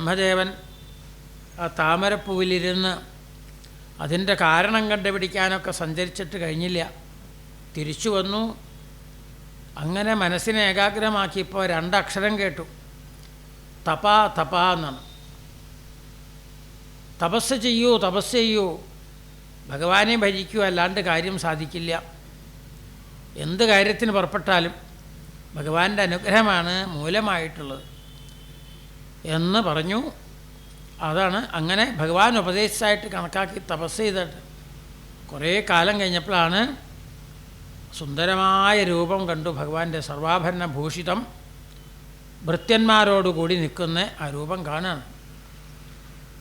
ബ്രഹ്മദേവൻ ആ താമരപ്പൂവിലിരുന്ന് അതിന്റെ കാരണം കണ്ടുപിടിക്കാനൊക്കെ സഞ്ചരിച്ചിട്ട് കഴിഞ്ഞില്ല. തിരിച്ചു വന്നു. അങ്ങനെ മനസ്സിനെ ഏകാഗ്രമാക്കിയപ്പോൾ രണ്ടക്ഷരം കേട്ടു. തപാ തപാ എന്നാണ്. തപസ് ചെയ്യൂ തപസ് ചെയ്യൂ. ഭഗവാനെ ഭജിക്കൂ അല്ലാണ്ട് കാര്യം സാധിക്കില്ല. എന്ത് കാര്യത്തിന് പുറപ്പെട്ടാലും ഭഗവാന്റെ അനുഗ്രഹമാണ് മൂലമായിട്ടുള്ളത്. എന്ന് പറഞ്ഞു. അതാണ് അങ്ങനെ ഭഗവാൻ ഉപദേശിച്ചായിട്ട് കണക്കാക്കി തപസ് ചെയ്തിട്ട്. കുറേ കാലം കഴിഞ്ഞപ്പോഴാണ് സുന്ദരമായ രൂപം കണ്ടു ഭഗവാന്റെ സർവാഭരണ ഭൂഷിതം. ഭൃത്യന്മാരോടുകൂടി നിൽക്കുന്ന ആ രൂപം കാണാണ്.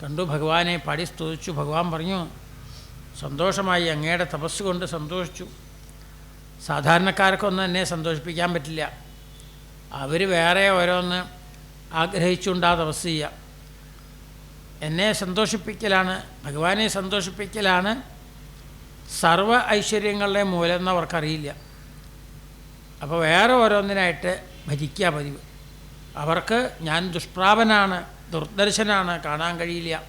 കണ്ടു ഭഗവാനെ പാടി സ്തുതിച്ചു. ഭഗവാൻ പറഞ്ഞു സന്തോഷമായി അങ്ങയുടെ തപസ് കൊണ്ട് സന്തോഷിച്ചു. സാധാരണക്കാർക്കൊന്നും എന്നെ സന്തോഷിപ്പിക്കാൻ പറ്റില്ല. അവർ വേറെ ഓരോന്ന് ആഗ്രഹിച്ചുണ്ടാ തപസ് ചെയ്യുക എന്നെ സന്തോഷിപ്പിക്കലാണ് ഭഗവാനെ സന്തോഷിപ്പിക്കലാണ് സർവ ഐശ്വര്യങ്ങളുടെ മൂലം അവർക്കറിയില്ല. അപ്പോൾ വേറെ ഓരോന്നിനായിട്ട് ഭജിക്കുക പതിവ്. അവർക്ക് ഞാൻ ദുഷ്പ്രാപനാണ് ദുർദർശനാണ് കാണാൻ കഴിയില്ല.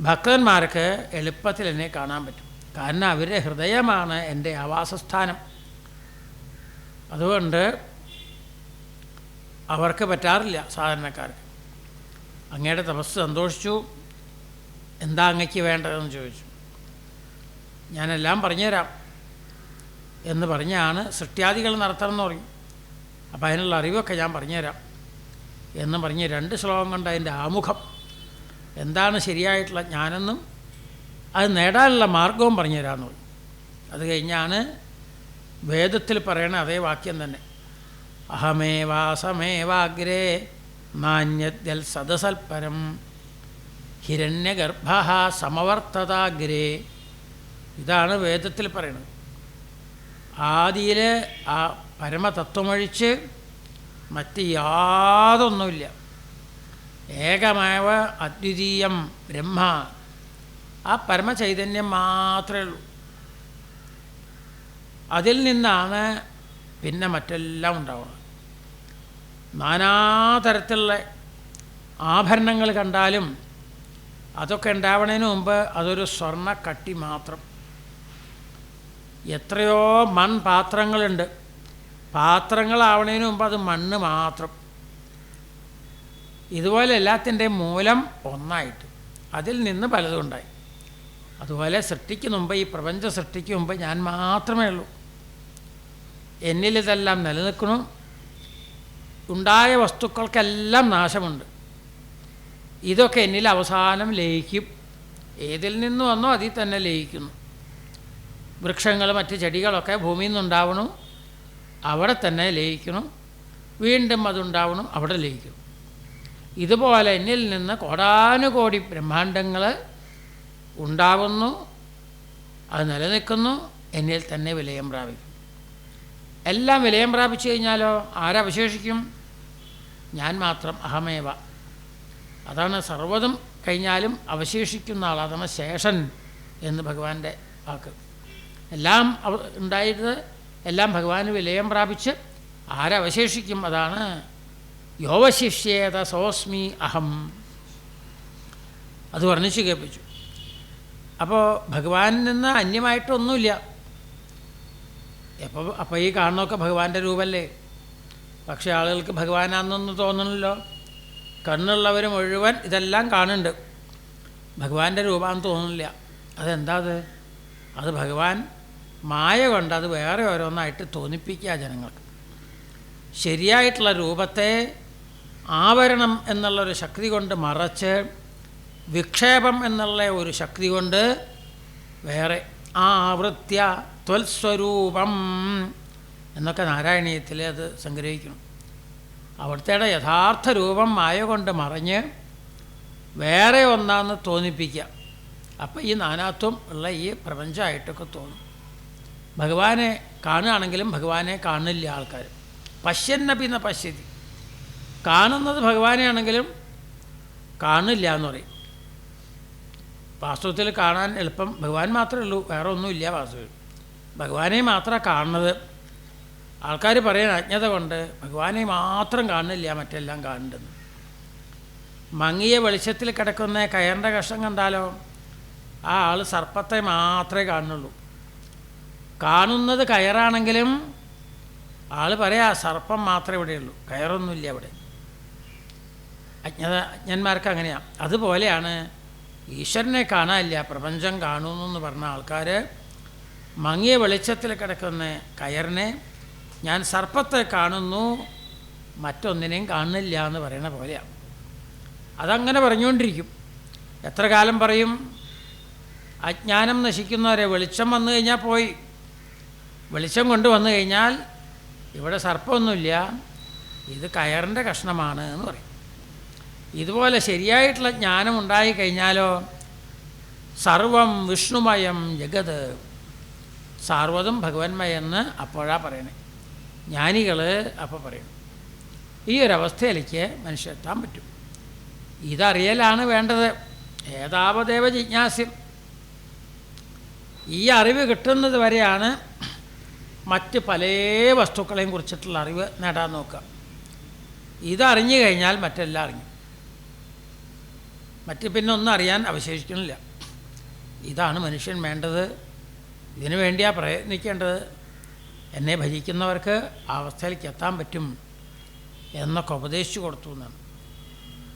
ഭക്തന്മാർക്ക് എളുപ്പത്തിൽ എന്നെ കാണാൻ പറ്റും. കാരണം അവരുടെ ഹൃദയമാണ് എന്റെ ആവാസസ്ഥാനം. അതുകൊണ്ട് അവർക്ക് പറ്റാറില്ല സാധാരണക്കാർക്ക്. അങ്ങയുടെ തപസ് സന്തോഷിച്ചു. എന്താ അങ്ങയ്ക്ക് വേണ്ടതെന്ന് ചോദിച്ചു. ഞാനെല്ലാം പറഞ്ഞുതരാം എന്ന് പറഞ്ഞാണ് സൃഷ്ടിയാദികൾ നടത്തണം എന്ന് പറയും അപ്പോൾ അതിനുള്ള അറിവൊക്കെ ഞാൻ പറഞ്ഞുതരാം എന്ന് പറഞ്ഞ് രണ്ട് ശ്ലോകം കൊണ്ട് അതിന്റെ ആമുഖം എന്താണ് ശരിയായിട്ടുള്ള ജ്ഞാനെന്നും അത് നേടാനുള്ള മാർഗവും പറഞ്ഞുതരാമെന്ന് പറയും അത് കഴിഞ്ഞാണ് വേദത്തിൽ പറയണ അതേ വാക്യം തന്നെ. അഹമേവാസമേവാഗ്രേ നാന്യദ്യൽ സദസൽപരം. ഹിരണ്യഗർഭ സമവർത്തതാഗ്രേ. ഇതാണ് വേദത്തിൽ പറയുന്നത്. ആദിയിൽ ആ പരമതത്വമൊഴിച്ച് മറ്റ് യാതൊന്നുമില്ല. ഏകമേവ അദ്വിതീയം ബ്രഹ്മ. ആ പരമചൈതന്യം മാത്രമേ ഉള്ളൂ. അതിൽ നിന്നാണ് പിന്നെ മറ്റെല്ലാം ഉണ്ടാവുന്നത്. നാനാതരത്തിലുള്ള ആഭരണങ്ങൾ കണ്ടാലും അതൊക്കെ ഉണ്ടാവണതിന് മുമ്പ് അതൊരു സ്വർണ കട്ടി മാത്രം. എത്രയോ മൺപാത്രങ്ങളുണ്ട്. പാത്രങ്ങളാവണതിന് മുമ്പ് അത് മണ്ണ് മാത്രം. ഇതുപോലെ എല്ലാത്തിന്റെയും മൂലം ഒന്നായിട്ട്. അതിൽ നിന്ന് പലതും ഉണ്ടായി. അതുപോലെ സൃഷ്ടിക്കുന്ന മുമ്പ് ഈ പ്രപഞ്ച സൃഷ്ടിക്കും മുമ്പ് ഞാൻ മാത്രമേ ഉള്ളൂ. എന്നിലിതെല്ലാം നിലനിൽക്കണം ഉണ്ടായ വസ്തുക്കൾക്കെല്ലാം നാശമുണ്ട്. ഇതൊക്കെ എന്നിൽ അവസാനം ലയിക്കും. ഏതിൽ നിന്ന് വന്നോ അതിൽ തന്നെ ലയിക്കുന്നു. വൃക്ഷങ്ങൾ മറ്റ് ചെടികളൊക്കെ ഭൂമിയിൽ നിന്നുണ്ടാവണം അവിടെ തന്നെ ലയിക്കണം. വീണ്ടും അതുണ്ടാവണം അവിടെ ലയിക്കണം ഇതുപോലെ എന്നിൽ നിന്ന് കോടാനുകോടി ബ്രഹ്മാണ്ടങ്ങൾ ഉണ്ടാവുന്നു അത് നിലനിൽക്കുന്നു എന്നിൽ തന്നെ വിലയം പ്രാപിക്കും എല്ലാം വിലയം പ്രാപിച്ചു കഴിഞ്ഞാലോ? ആരവശേഷിക്കും ഞാൻ മാത്രം അഹമേവ. അതാണ് സർവതും കഴിഞ്ഞാലും അവശേഷിക്കുന്ന ആൾ അതാണ് ശേഷൻ എന്ന് ഭഗവാന്റെ വാക്ക്. എല്ലാം ഉണ്ടായിരുന്നത് എല്ലാം ഭഗവാന് വിലയം പ്രാപിച്ച് ആരവശേഷിക്കും അതാണ് യോവശിഷ്യേത സോസ്മി അഹം. അത് വർണിച്ച് കേൾപ്പിച്ചു. അപ്പോൾ ഭഗവാനിൽ നിന്ന് അന്യമായിട്ടൊന്നുമില്ല. എപ്പോൾ അപ്പോൾ ഈ കാണുന്നൊക്കെ ഭഗവാന്റെ രൂപമല്ലേ പക്ഷേ ആളുകൾക്ക് ഭഗവാനാണെന്നൊന്നും തോന്നണല്ലോ. കണ്ണുള്ളവർ മുഴുവൻ ഇതെല്ലാം കാണുന്നുണ്ട്. ഭഗവാന്റെ രൂപമാണെന്ന് തോന്നുന്നില്ല അതെന്താ അത്? അത് ഭഗവാൻ മായ കൊണ്ട് അത് വേറെ ഓരോന്നായിട്ട് തോന്നിപ്പിക്കുക ജനങ്ങൾക്ക്. ശരിയായിട്ടുള്ള രൂപത്തെ ആവരണം എന്നുള്ളൊരു ശക്തി കൊണ്ട് മറച്ച് വിക്ഷേപം എന്നുള്ള ഒരു ശക്തി കൊണ്ട് വേറെ ആവൃത്യ ത്വൽസ്വരൂപം എന്നൊക്കെ നാരായണീയത്തിൽ അത് സംഗ്രഹിക്കണം. അവിടുത്തെ യഥാർത്ഥ രൂപം മായ കൊണ്ട് മറിഞ്ഞ് വേറെ ഒന്നാന്ന് തോന്നിപ്പിക്കുക അപ്പം ഈ നാനാത്വം ഉള്ള ഈ പ്രപഞ്ചമായിട്ടൊക്കെ തോന്നും. ഭഗവാനെ കാണുകയാണെങ്കിലും ഭഗവാനെ കാണില്ല ആൾക്കാർ പശ്യന്നപിന്ന പശ്യതി. കാണുന്നത് ഭഗവാനെയാണെങ്കിലും കാണില്ല എന്ന് പറയും. വാസ്തവത്തിൽ കാണാൻ എളുപ്പം. ഭഗവാൻ മാത്രമേ ഉള്ളൂ. വേറെ ഒന്നുമില്ല വാസ്തവത്തിൽ. ഭഗവാനെ മാത്രമാണ് കാണുന്നത്. ആൾക്കാർ പറയാൻ അജ്ഞത കൊണ്ട് ഭഗവാനെ മാത്രം കാണുന്നില്ല മറ്റെല്ലാം കാണുന്നുണ്ടെന്ന്. മങ്ങിയ വെളിച്ചത്തിൽ കിടക്കുന്ന കയറിന്റെ കഷ്ണം കണ്ടാലോ? ആ ആൾ സർപ്പത്തെ മാത്രമേ കാണുന്നുള്ളൂ. കാണുന്നത് കയറാണെങ്കിലും ആൾ പറയാ സർപ്പം മാത്രമേ ഇവിടെയുള്ളൂ. കയറൊന്നുമില്ല അവിടെ. അജ്ഞത അജ്ഞന്മാർക്ക് അങ്ങനെയാണ് അതുപോലെയാണ് ഈശ്വരനെ കാണാനില്ല പ്രപഞ്ചം കാണുന്നു പറഞ്ഞ ആൾക്കാർ മങ്ങിയ വെളിച്ചത്തിൽ കിടക്കുന്ന കയറിനെ ഞാൻ സർപ്പത്തെ കാണുന്നു മറ്റൊന്നിനെയും കാണുന്നില്ല എന്ന് പറയുന്ന പോലെയാണ് അതങ്ങനെ പറഞ്ഞുകൊണ്ടിരിക്കും. എത്ര കാലം പറയും അജ്ഞാനം നശിക്കുന്നവരെ വെളിച്ചം വന്നു കഴിഞ്ഞാൽ പോയി. വെളിച്ചം കൊണ്ടുവന്നു കഴിഞ്ഞാൽ ഇവിടെ സർപ്പമൊന്നുമില്ല ഇത് കയറിന്റെ കഷ്ണമാണ് എന്ന് പറയും. ഇതുപോലെ ശരിയായിട്ടുള്ള ജ്ഞാനം ഉണ്ടായിക്കഴിഞ്ഞാലോ സർവം വിഷ്ണുമയം ജഗത്. സാർവതും ഭഗവന്മയെന്ന് അപ്പോഴാ പറയണേ. ജ്ഞാനികൾ അപ്പോൾ പറയും ഈ ഒരവസ്ഥയിലേക്ക് മനുഷ്യരെത്താൻ പറ്റും. ഇതറിയലാണ് വേണ്ടത്. ഏതാവദേവ ജിജ്ഞാസ്യം. ഈ അറിവ് കിട്ടുന്നത് വരെയാണ് മറ്റ് പല വസ്തുക്കളെയും കുറിച്ചിട്ടുള്ള അറിവ് നേടാൻ നോക്കുക. ഇതറിഞ്ഞു കഴിഞ്ഞാൽ മറ്റെല്ലാം അറിഞ്ഞു. മറ്റ് പിന്നെ ഒന്നും അറിയാൻ അവശേഷിക്കുന്നില്ല ഇതാണ് മനുഷ്യൻ വേണ്ടത്. ഇതിനു വേണ്ടിയാണ് പ്രയത്നിക്കേണ്ടത്. എന്നെ ഭജിക്കുന്നവർക്ക് ആ അവസ്ഥയിലേക്ക് എത്താൻ പറ്റും എന്നൊക്കെ ഉപദേശിച്ചു കൊടുത്തു എന്നാണ്.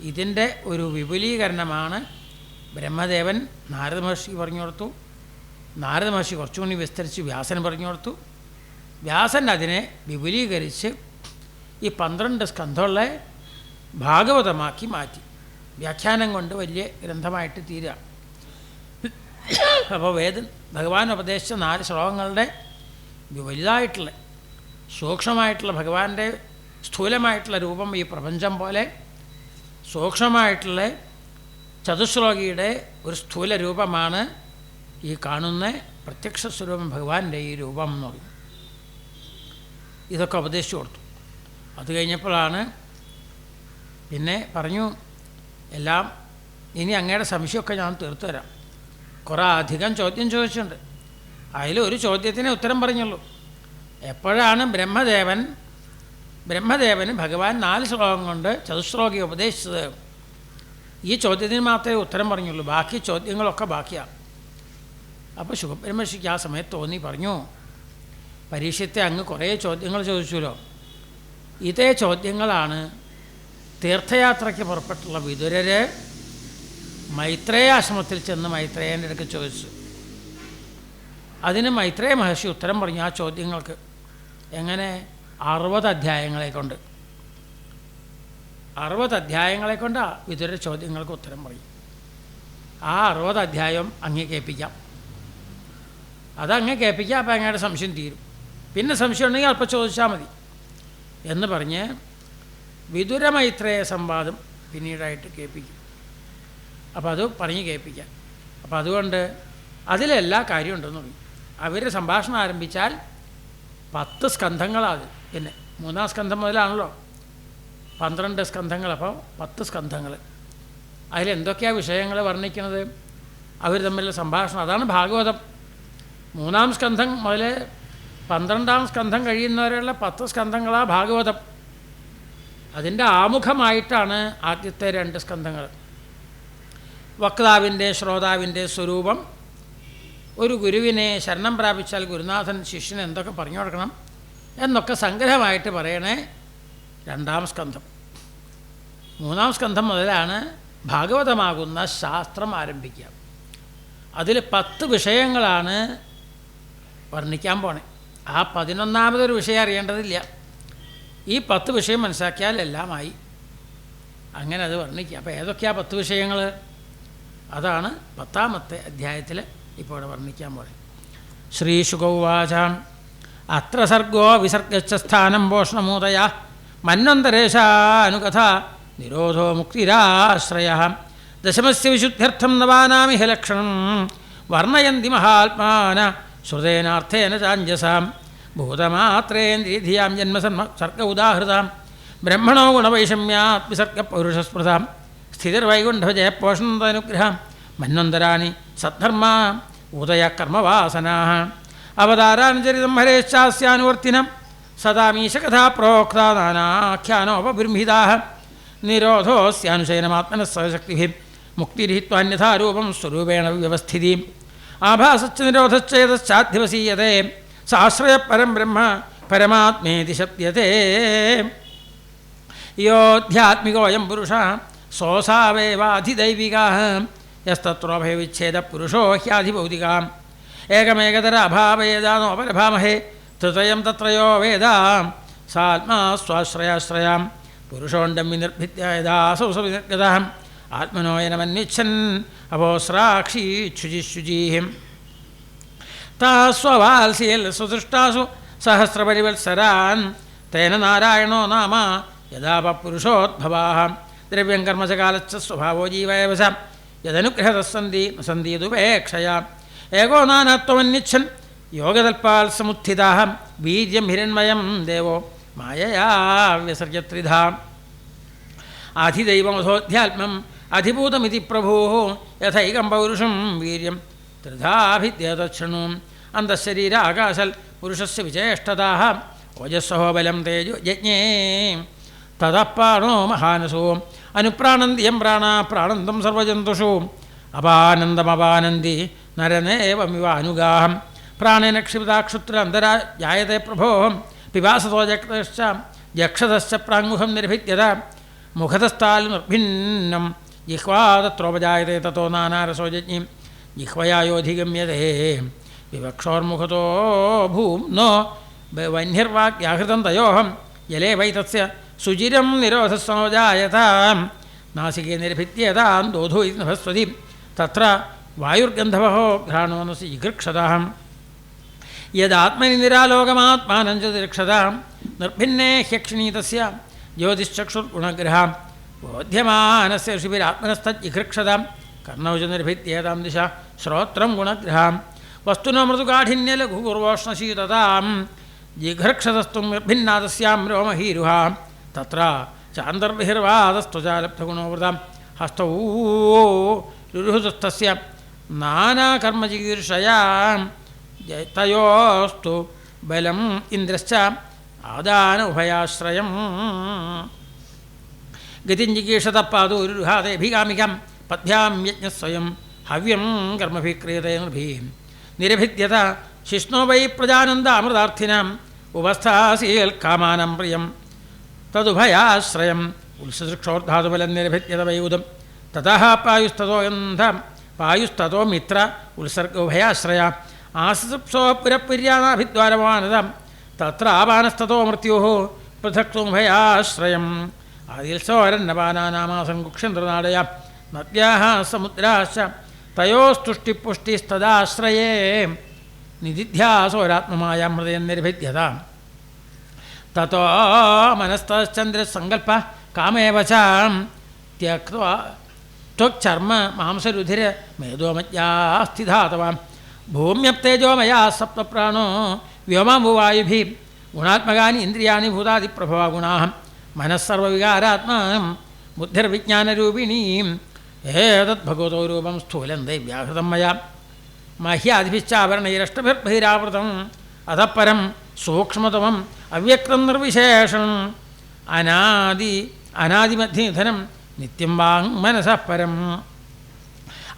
ഇതിന്റെ ഒരു വിപുലീകരണമാണ് ബ്രഹ്മദേവൻ നാരദ മഹർഷി പറഞ്ഞു കൊടുത്തു. നാരദ മഹർഷി കുറച്ചുകൂടി വിസ്തരിച്ച് വ്യാസൻ പറഞ്ഞു കൊടുത്തു. വ്യാസൻ അതിനെ വിപുലീകരിച്ച് ഈ പന്ത്രണ്ട് സ്കന്ധമുള്ള ഭാഗവതമാക്കി മാറ്റി. വ്യാഖ്യാനം കൊണ്ട് വലിയ ഗ്രന്ഥമായിട്ട് തീരുക. അപ്പോൾ വേദൻ ഭഗവാൻ ഉപദേശിച്ച നാല് ശ്ലോകങ്ങളുടെ വലുതായിട്ടുള്ള സൂക്ഷ്മമായിട്ടുള്ള ഭഗവാന്റെ സ്ഥൂലമായിട്ടുള്ള രൂപം ഈ പ്രപഞ്ചം പോലെ സൂക്ഷ്മമായിട്ടുള്ള ചതുശ്ലോകിയുടെ ഒരു സ്ഥൂല രൂപമാണ് ഈ കാണുന്ന പ്രത്യക്ഷ സ്വരൂപം ഭഗവാന്റെ ഈ രൂപം എന്ന് പറയും ഇതൊക്കെ ഉപദേശിച്ചു കൊടുത്തു. അത് കഴിഞ്ഞപ്പോഴാണ് പിന്നെ പറഞ്ഞു എല്ലാം ഇനി അങ്ങയുടെ സംശയമൊക്കെ ഞാൻ തീർത്തു തരാം. കുറേ അധികം ചോദ്യം ചോദിച്ചിട്ടുണ്ട്. അതിലൊരു ചോദ്യത്തിനെ ഉത്തരം പറഞ്ഞുള്ളൂ. എപ്പോഴാണ് ബ്രഹ്മദേവൻ ബ്രഹ്മദേവന് ഭഗവാൻ നാല് ശ്ലോകം കൊണ്ട് ചതുശ്ലോകി ഉപദേശിച്ചത്? ഈ ചോദ്യത്തിന് മാത്രമേ ഉത്തരം പറഞ്ഞുള്ളൂ. ബാക്കി ചോദ്യങ്ങളൊക്കെ ബാക്കിയാണ്. അപ്പോൾ ശുഭബ്രഹ്മർഷിക്ക് ആ സമയത്ത് തോന്നി പറഞ്ഞു പരീക്ഷത്തെ അങ്ങ് കുറേ ചോദ്യങ്ങൾ ചോദിച്ചല്ലോ. ഇതേ ചോദ്യങ്ങളാണ് തീർത്ഥയാത്രയ്ക്ക് പുറപ്പെട്ടുള്ള വിതുരര് മൈത്രേയ ആശ്രമത്തിൽ ചെന്ന് മൈത്രേയന്റെ അടുക്ക് ചോദിച്ചു. അതിന് മൈത്രേയ മഹർഷി ഉത്തരം പറഞ്ഞു ആ ചോദ്യങ്ങൾക്ക് എങ്ങനെ? അറുപത് അധ്യായങ്ങളെ കൊണ്ട് അറുപത് അധ്യായങ്ങളെ കൊണ്ട് വിതുര ചോദ്യങ്ങൾക്ക് ഉത്തരം പറയും ആ അറുപത് അധ്യായം അങ്ങേ കേൾപ്പിക്കാം. അതങ്ങ് കേൾപ്പിക്കാം അപ്പം അങ്ങയുടെ സംശയം തീരും. പിന്നെ സംശയം ഉണ്ടെങ്കിൽ അല്പം ചോദിച്ചാൽ മതി എന്ന് പറഞ്ഞ് വിതുരമൈത്രേയ സംവാദം പിന്നീടായിട്ട് കേൾപ്പിക്കും. അപ്പോൾ അത് പറഞ്ഞ് കേൾപ്പിക്കാം. അപ്പോൾ അതുകൊണ്ട് അതിലെല്ലാ കാര്യം ഉണ്ടെന്ന് പറയും. അവർ സംഭാഷണം ആരംഭിച്ചാൽ പത്ത് സ്കന്ധങ്ങളാണ് പിന്നെ മൂന്നാം സ്കന്ധം മുതലാണല്ലോ. പന്ത്രണ്ട് സ്കന്ധങ്ങൾ. അപ്പോൾ പത്ത് സ്കന്ധങ്ങൾ. അതിലെന്തൊക്കെയാണ് വിഷയങ്ങൾ വർണിക്കുന്നത്? അവർ തമ്മിലുള്ള സംഭാഷണം. അതാണ് ഭാഗവതം. മൂന്നാം സ്കന്ധം മുതൽ പന്ത്രണ്ടാം സ്കന്ധം കഴിയുന്നവരെയുള്ള പത്ത് സ്കന്ധങ്ങളാണ് ഭാഗവതം. അതിന്റെ ആമുഖമായിട്ടാണ് ആദ്യത്തെ രണ്ട് സ്കന്ധങ്ങൾ. വക്താവിന്റെ ശ്രോതാവിന്റെ സ്വരൂപം. ഒരു ഗുരുവിനെ ശരണം പ്രാപിച്ചാൽ ഗുരുനാഥൻ ശിഷ്യന് എന്തൊക്കെ പറഞ്ഞു കൊടുക്കണം എന്നൊക്കെ സംഗ്രഹമായിട്ട് പറയണേ രണ്ടാം സ്കന്ധം. മൂന്നാം സ്കന്ധം മുതലാണ് ഭാഗവതമാകുന്ന ശാസ്ത്രം ആരംഭിക്കുക. അതിൽ പത്ത് വിഷയങ്ങളാണ് വർണിക്കാൻ പോണേ. ആ പതിനൊന്നാമതൊരു വിഷയം അറിയേണ്ടതില്ല. ഈ പത്ത് വിഷയം മനസ്സിലാക്കിയാൽ എല്ലാമായി. അങ്ങനെ അത് വർണിക്കുക. അപ്പോൾ ഏതൊക്കെയാ പത്ത് വിഷയങ്ങൾ അതാണ് പത്താമത്തെ അധ്യായത്തിൽ ഇപ്പോൾ ഇവിടെ വർണിക്കാൻ പോലെ ശ്രീശുഗൗവാച അത്ര സർഗോ വിസർഗച്ച സ്ഥാനം പോഷണമൂതയ. മന്വന്തരേശാനുകഥ നിരോധോ മുക്തിരാശ്രയ. ദശമസ്യ വിശുദ്ധ്യർത്ഥം നവാനാമിഹ ലക്ഷണം വർണയന്തി മഹാത്മാന. ശ്രുതേനാർത്ഥേന भूतमात्रेन्द्रिधियाँ जन्मसन्म सर्ग उदाहृतां ब्रह्मणो गुणवैषम्यात् विसर्गपौरुषस्पृधां स्थितिर्वैकुण्ठजयपोषणतनुग्रहां मन्वन्तराणि सद्धर्मा उदय कर्मवासनाः। अवतारानुचरितं हरेश्चास्यानुवर्तिनं। सदामीशकथा प्रोक्ता नानाख्यानोपबिम्भिताः निरोधोऽस्यानुशयनमात्मनः सशक्तिभिः मुक्तिरिहित्वान्यथा रूपं स्वरूपेण व्यवस्थितिम्। आभासश्च निरोधश्चेतश्चाध्यवसीयते साश्रय परम ब्रह्म परमात्मेति शप्यते। योऽध्यात्मिकोऽयं पुरुष सोऽसावेवाधिदैविकाः यस्तत्रोभयविच्छेदपुरुषो ह्याधिभौतिकाम् एकमेकतर अभावयदानोपलभामहे तृतयं तत्रयो वेदा, सात्मा स्वाश्रयाश्रयां। पुरुषोण्डं विनिर्भित्य यदासौ स विनिर्गतः आत्मनोयनमन्विच्छन् अभोस्राक्षी क्षुजिशुजीः താസ്വവാത്സ്യേൽ സുദൃഷ്ടാസു സഹസ്രപരിവത്സരാൻ. തേന നാരായണോ നാമ യഥാപ പുരുഷോദ്ഭവാ ദ്രവ്യം കർമ്മചകാലച്ച സ്വഭാവോ ജീവയവസ. യദനുഗ്രഹതസന്ധി സന്ധീതുപേക്ഷയ ഏകോ നാനാത്വമന്യച്ഛൻ യോഗതൽപാൽ സമുത്ഥിതാ വീര്യം ഹിരൺമയം ദേവോ മായയാ വ്യസർജത്രിധാ അധിദൈവമധോധ്യാത്മം അധിഭൂതമിതി പ്രഭോ യഥൈകം പൗരുഷം വീര്യം ത്രിധാഭിദ്യതക്ഷണു അന്തശരീര ആകാശൽ പുരുഷസ് വിചേഷ്ടതാ ഓജസ്സഹോ ബലം തേജോ യജ്ഞേ. തതപ്പാണോ മഹാനസോ അനുപ്രാണന്തിയം പ്രാണ പ്രാണന്തം സർവജന്തുഷു. അപാനന്ദമപാനന്തി നരനേവമിവ അനുഗാഹം പ്രാണേന ക്ഷിപിതാക്ഷുത്ര അന്തരാ ജായത്തെ പ്രഭോഹം പിപാസതോ ജക്ഷ ജക്ഷതശ്ച പ്രാങ്മുഖം നിർഭിദ്യത മുഖതസ്ഥാൽ നിർഭിന്നം ജിഹ്വാതത്രോപജായത്തെ തത്തോ നാനാരസോ जिह्वयायोधिगम्यते विवक्षोर्मुखतो भूम्नो वह्निर्वाक्याहृतं तयोहम जले वै तस्य सुजिरं निरोध नासिके नासीके दोधो इति नभस्वति। तत्र वायुर्गन्धवः घ्राणो न जिघृक्षताहं यदात्मनि निरालोकमात्मानं च तिरक्षतां निर्भिन्ने ह्यक्षिणीतस्य ज्योतिश्चक्षुर्गुणग्रहां बोध्यमानस्य ऋषिभिरात्मनस्तज्जिघृक्षतां कर्णौजनिर्भित्येतां दिशा श्रोत्रं गुणग्रहां वस्तुनो मृदुगाठिन्यलघुगुर्वोष्णशीततां जिघर्क्षतस्तुं भिन्नादस्यां रोमहीरुहा। तत्र चान्दर्भिर्वादस्तु च लब्धगुणोवृतां हस्तौ रुरुहृतस्तस्य नानाकर्मजिगीर्षया तयोस्तु बलम् इन्द्रश्च ಆದಾನ ಉಭಯಾಶ್ರಯಂ ಗತಿಂಜಿಗೀಷತಪ್ಪಾದು യജ്ഞസ്വയം ഹവ്യം കർമ്മഭിക്രിയതേ നൃഭീം. നിരഭിദ്യത ശിഷ്ണോ വൈ പ്രജാനന്ദാമൃതാർത്ഥിനാം. ഉപസ്ഥാസീൽ കാമാനം പ്രിയം. തദുഭയാശ്രയം ഉത്സൃക്ഷോർധാതുബലം നിരഭിദ്യത വൈദം തതഃ പായുസ്തോ ഗന്ധ പായുസ്തോ മിത്ര. ഉത്സർഗ ഉഭയാശ്രയ. ആസൃപ്സോ പുരപ്പുര്യാനാഭിദ്വാരമാനതം തത്രാപാനസ്തോ മൃത്യു. പൃഥക്തുഭയാശ്രയം ആദിൽസോരന്നപാനാമാസം കുക്ഷന്ദ്രനാടയ. नद्याः, समुद्राश्च तयोस्तुष्टिपुष्टिस्तदाश्रये निदिध्यासोरात्ममायां हृदयं निर्भिद्यता। ततो मनस्तश्चन्द्रसङ्कल्पः कामेव च त्यक्त्वा त्वक्चर्म मांसरुधिर मेदोमज्ञास्ति धातवान् भूम्यप्तेजोमया सप्तप्राणो गुणात्मका इंद्रिया इन्द्रियाणि भूतादिप्रभवा गुणा मनस्सर्वविकारात्मा बुद्धिर्विज्ञानरूपिणीं ഏതത് ഭഗവതോ രൂപം സ്ഥൂലം ദൈവ്യാഹൃതം മയ. മഹ്യാദിഭിശ്ചാഭരണൈരഷ്ടഭിർബഹിരാവൃതം അധപ്പരം സൂക്ഷ്മതമം അവ്യക്തം നിർവിശേഷം അനാദി അനാദിമധ്യനിധനം നിത്യം വാങ് മനസപരം.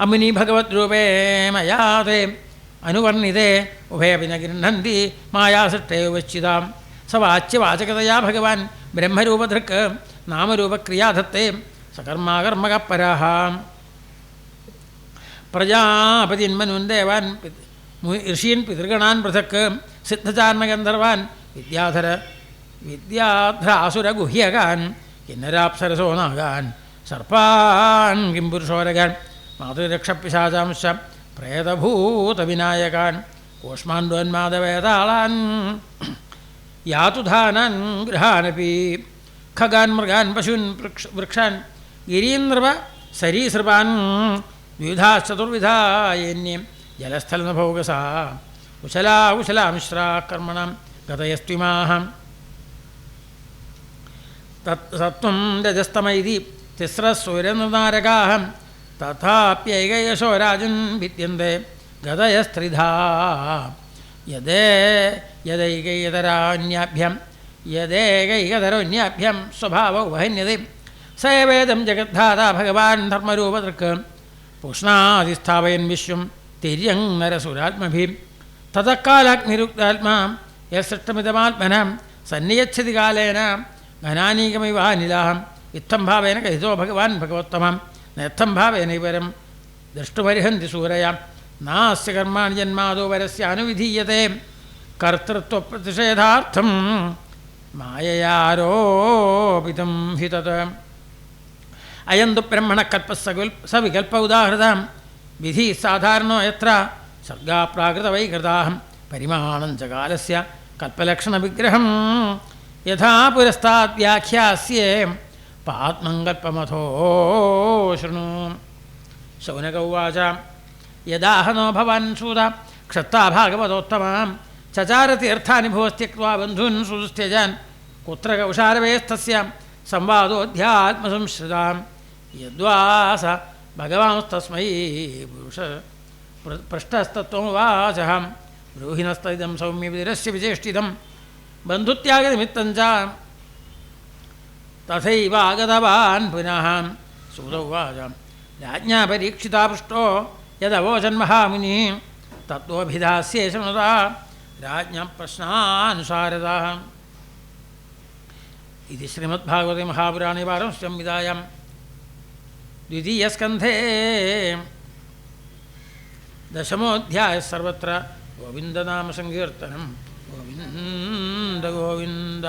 അമുനി ഭഗവത് രൂപേ മയാതേ അനുവർണിതേ ഉഭയപി ന ഗൃഹന്തി മായാസൃഷ്ടേ ഉപശ്ചിതാം സവാച്യവാചകതയാ ഭഗവാൻ ബ്രഹ്മരൂപധൃക്ക് നാമരൂപക്രിയാധത്തെ സകർമാകർമ്മകപരാഹ പ്രജാപതിന്മനുൻ ദേവാൻ ഋഷീൻ പിതൃഗണാൻ പൃഥക് സിദ്ധചാരണഗന്ധർവാൻ വിദ്യാധര വിദ്യാധ്രാസുരഗുഹ്യകാൻ കിന്നരാപ്സരസോ നാഗാൻ സർപ്പാൻ കിംപുരുഷോരകാൻ മാതൃരക്ഷപ്പിശാചാംശ മാതൃരക്ഷപിശാചാംശ പ്രേതഭൂതവിനായകാൻ കൂഷ്മാണ്ഡോന്മാദവേതാളാൻ യാതുധാനാൻ ഗൃഹാനപി ഖഗാൻ മൃഗാൻ പശുൻ വൃക്ഷാൻ ಗಿರೀಂದ್ರವ ಸರೀಸೃಪಾನ್ ವಿವಿಧಾಶ್ಚತುರ್ವಿಧಾ ಏನ್ಯಂ ಜಲಸ್ಥಲನ ಭೋಗಸ ಕುಶಲಾ ಕುಶಲ ಮಿಶ್ರಾ ಕರ್ಮಣ ಗತಯಸ್ವಿಮಾಹ ತತ್ ಸತ್ವಂ ರಜಸ್ತಮ ಇತಿ तिस्रः सूर्यनृनारकाः तथाप्यैकयशो राजन् भिद्यन्ते गदयस्त्रिधा यदे यदैकैकतरान्याभ्यं സേവേദം ജഗദ്ധാത ഭഗവാൻ ധർമ്മരൂപതൃക്ക് പുഷ്ണാതിസ്ഥാപയൻ വിശ്വം തിര്യങ് നരസുരാത്മഭീം. തതക്കാലാഗ്നിരുക്താത്മാ യസൃഷ്ടമിതമാത്മന സന്നിയച്ഛതി കാലേന ഘനാനീകമിവാനിലാഹം ഇത്തം ഭാവേന കഥിതോ ഭഗവാൻ ഭഗവത്തമം നേത്തം ഭാവേന ഇവരം. ദൃഷ്ടുപരിഹന്തി സൂരയ. നാസ്യ കർമാണി ജന്മാതോ വരസ്യ അനുവിധീയത്തെ കർത്തൃത്വ പ്രതിഷേധാർത്ഥം മായയാരോപിതം ഹി अयन्तु ब्रह्मणः कल्पः सगुल् सविकल्प उदाहृतां विधिः साधारणो यत्र सर्गाप्राकृतवैकृताहं परिमाणं च कालस्य कल्पलक्षणविग्रहं यथा पुरस्ताद्व्याख्यास्ये पात्मं कल्पमथो शृणु शौनक उवाच यदाहनो भवान् शूदा क्षत्ता भागवतोत्तमां चचारतीर्थानि भुवस्त्यक्त्वा बन्धून् सुदुस्त्यजान् कुत्र कौशारवेस्तस्य संवादोऽध्यात्मसंश्रितां यद्वास स भगवांस्तस्मै पुरुष पृष्ठस्तत्त्वमुवाचः ब्रूहिणस्तदिदं सौम्यविरस्य विचेष्टितं बन्धुत्यागनिमित्तञ्च तथैव आगतवान् पुनः। सूतौवाच राज्ञापरीक्षिता पृष्टो यदवोचन्महामुनिः तत्त्वभिधास्ये शृणुता राज्ञः प्रश्नानुसारताः इति श्रीमद्भागवते महापुराणे पारंश्यं विदायां द्वितीयस्कन्धे दशमोऽध्यायः सर्वत्र गोविन्दनामसङ्कीर्तनं गोविन्द गोविन्द।